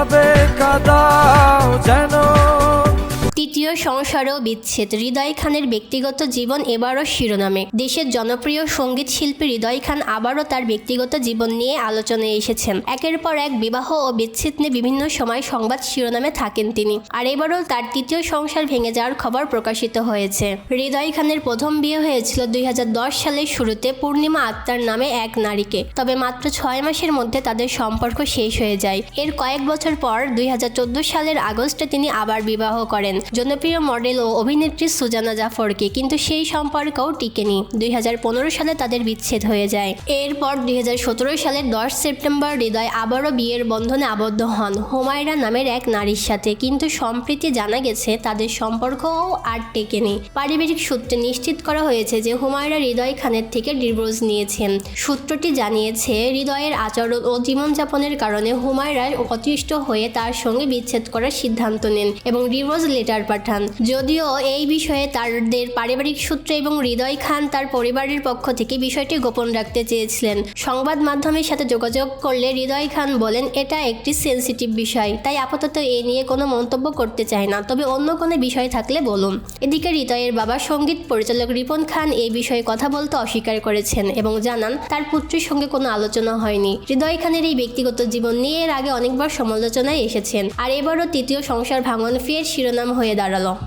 ভাবে কাদাও যেন তৃতীয় সংসারও বিচ্ছেদ। হৃদয় খানের ব্যক্তিগত জীবন এবারও শিরোনামে। দেশের জনপ্রিয় সংগীত শিল্পী হৃদয় খান আবারও তার ব্যক্তিগত জীবন নিয়ে আলোচনায় এসেছেন। একের পর এক বিবাহ ও বিচ্ছেদ নিয়ে বিভিন্ন সময় সংবাদ শিরোনামে থাকেন তিনি। আর এবারও তার তৃতীয় সংসার ভেঙে যাওয়ার খবর প্রকাশিত হয়েছে। হৃদয় খানের প্রথম বিয়ে হয়েছিল দুই হাজার দশ সালের শুরুতে পূর্ণিমা আক্তার নামে এক নারীকে। তবে মাত্র ছয় মাসের মধ্যে তাদের সম্পর্ক শেষ হয়ে যায়। এর কয়েক বছর পর দুই হাজার চোদ্দ সালের আগস্টে তিনি আবার বিবাহ করেন। জনপ্রিয় মডেল ও অভিনেত্রী সুজানা জাফরকে কিন্তু সেই সম্পর্কও টিকেনি। দু হাজার পনেরো সালে তাদের বিচ্ছেদ হয়ে যায়। এরপর দুই সালের দশ সেপ্টেম্বর হৃদয় আবারও বিয়ের বন্ধনে আবদ্ধ হন হুমায়রা নামের এক নারীর সাথে। কিন্তু সম্প্রীতি জানা গেছে, তাদের সম্পর্কও আর টেকেনি। পারিবারিক সূত্রে নিশ্চিত করা হয়েছে যে হুমায়রা হৃদয় খানের থেকে ডিভোর্স নিয়েছেন। সূত্রটি জানিয়েছে, হৃদয়ের আচরণ ও জীবনযাপনের কারণে হুমায়রা অতিষ্ঠ হয়ে তার সঙ্গে বিচ্ছেদ করার সিদ্ধান্ত নেন এবং ডিভোর্স লেটার পাঠান। যদিও এই বিষয়ে তাদের পারিবারিক সূত্র এবং হৃদয় খান তার পরিবারের পক্ষ থেকে বিষয়টি গোপন রাখতে চেয়েছিলেন। সংবাদ মাধ্যমের সাথে যোগাযোগ করলে হৃদয় খান বলেন, এটা একটি সেনসিটিভ বিষয়, তাই আপাতত এ নিয়ে কোনো মন্তব্য করতে চায় না। তবে অন্য কোনো বিষয় থাকলে বলুন। এদিকে হৃদয়ের বাবা সংগীত পরিচালক রিপন খান এই বিষয়ে কথা বলতে অস্বীকার করেছেন এবং জানান, তার পুত্রের সঙ্গে কোনো আলোচনা হয়নি। হৃদয় খানের এই ব্যক্তিগত জীবন নিয়ে এর আগে অনেকবার সমালোচনায় এসেছেন। আর এবারও তৃতীয় সংসার ভাঙন ফের শিরোনাম হয়ে 了喽。